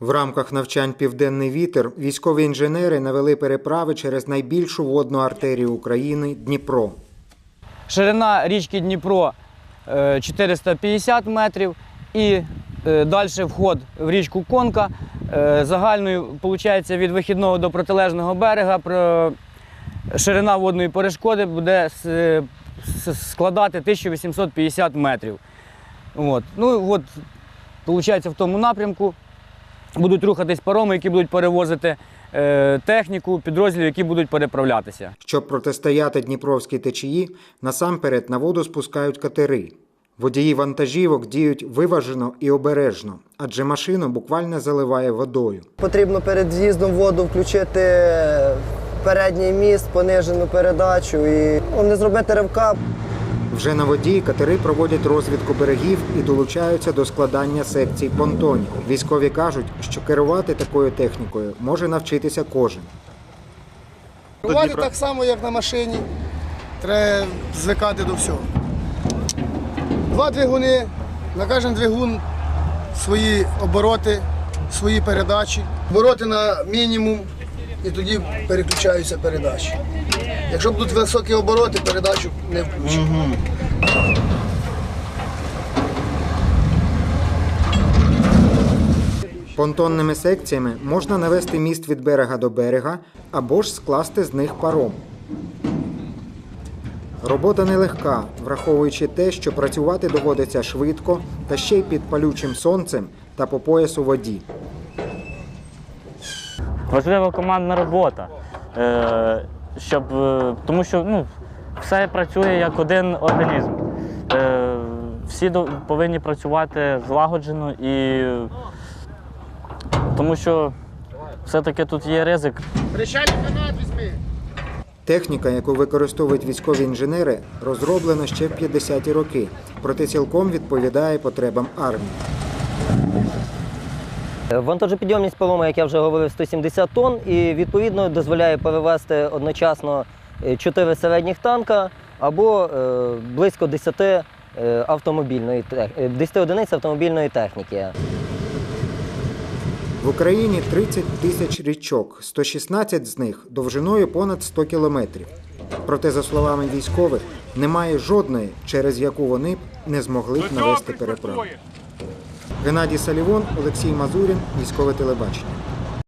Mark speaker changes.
Speaker 1: В рамках навчань Південний вітер військові інженери навели переправи через найбільшу водну артерію України Дніпро.
Speaker 2: Ширина річки Дніпро е, 450 метрів і е, далі вход в річку Конка. Е, Загальною, виходить, від вихідного до протилежного берега ширина водної перешкоди буде складати 1850 метрів. От. Ну, от, виходить, в тому напрямку будуть рухатись пароми, які будуть перевозити е, техніку, підрозділів, які будуть переправлятися.
Speaker 1: Щоб протистояти Дніпровській течії, насамперед на воду спускають катери. Водії вантажівок діють виважено і обережно, адже машину буквально заливає водою.
Speaker 3: Потрібно перед з'їздом воду включити передній міст, понижену передачу і ну, не зробити ривка.
Speaker 1: Вже на воді катери проводять розвідку берегів і долучаються до складання секцій понтонів. Військові кажуть, що керувати такою технікою може навчитися кожен.
Speaker 4: Керувати так само, як на машині. Треба звикати до всього. Два двигуни, на кожен двигун свої обороти, свої передачі. Обороти на мінімум і тоді переключаються передачі. Якщо будуть високі обороти, передачу не включимо.
Speaker 1: Понтонними секціями можна навести міст від берега до берега або ж скласти з них паром. Робота нелегка, враховуючи те, що працювати доводиться швидко та ще й під палючим сонцем та по пояс у воді.
Speaker 5: Важлива командна робота, е, щоб, е, тому що ну, все працює як один організм. Е, всі до- повинні працювати злагоджено і тому що все-таки тут є ризик.
Speaker 1: Техніка, яку використовують військові інженери, розроблена ще в 50-ті роки, проте цілком відповідає потребам армії.
Speaker 6: Вантажопідйомність парома, як я вже говорив, 170 тонн і відповідно дозволяє перевезти одночасно 4 середніх танка або е, близько 10 е, автомобільної е, 10 одиниць автомобільної техніки.
Speaker 1: В Україні 30 тисяч річок, 116 з них довжиною понад 100 кілометрів. Проте, за словами військових, немає жодної, через яку вони не змогли б навести переправу. Геннадій Салівон, Олексій Мазурін, військове телебачення.